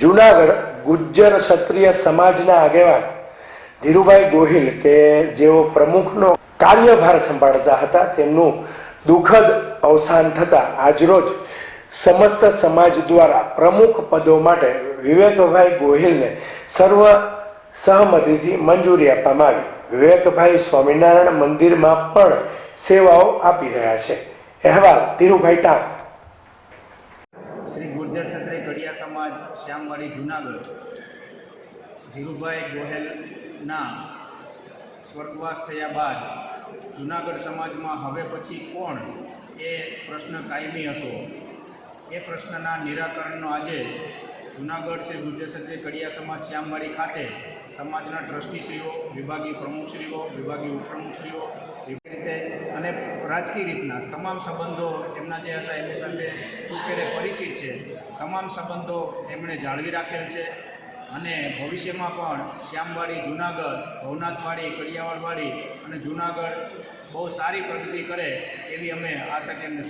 જુનાગઢ ગુજ્જર ક્ષત્રિય સમાજના આગેવાન ધીરુભાઈ ગોહિલ કે જેઓ પ્રમુખનો કાર્યભાર સંભાળતા હતા, તેમનું દુઃખદ અવસાન થતાં આજરોજ સમસ્ત સમાજ દ્વારા પ્રમુખ પદો માટે વિવેકભાઈ ગોહિલને સર્વ સહમતિથી મંજૂરી આપવામાં આવી. વિવેકભાઈ સ્વામિનારાયણ મંદિરમાં પણ સેવાઓ આપી રહ્યા છે. અહેવાલ ધીરુભાઈ ટાંક. શ્રી ગુર્જર કડિયા સમાજ શ્યામવાડી, જુનાગઢ. ધીરુભાઈ ગોહેલના સ્વર્ગવાસ થયા બાદ જુનાગઢ સમાજમાં હવે પછી કોણ? એ પ્રશ્ન કાયમી હતો. એ પ્રશ્નના નિરાકરણનો આજે જુનાગઢ છે ગુર્જર ક્ષત્રિય કડિયા સમાજ શ્યામવાડી ખાતે સમાજના ટ્રસ્ટીશ્રીઓ, વિભાગીય પ્રમુખશ્રીઓ, વિભાગીય ઉપપ્રમુખશ્રીઓ રાજકીય રીતના તમામ સંબંધો એમના જે હતા, એમની સાથે સુપેરે પરિચિત છે, તમામ સંબંધો એમણે જાળવી રાખેલ છે. અને ભવિષ્યમાં પણ શ્યામવાડી, જુનાગઢ, ભવનાથવાડી, કડિયાવાડવાડી અને જુનાગઢ બહુ સારી પ્રગતિ કરે એવી અમે આ તકે એમને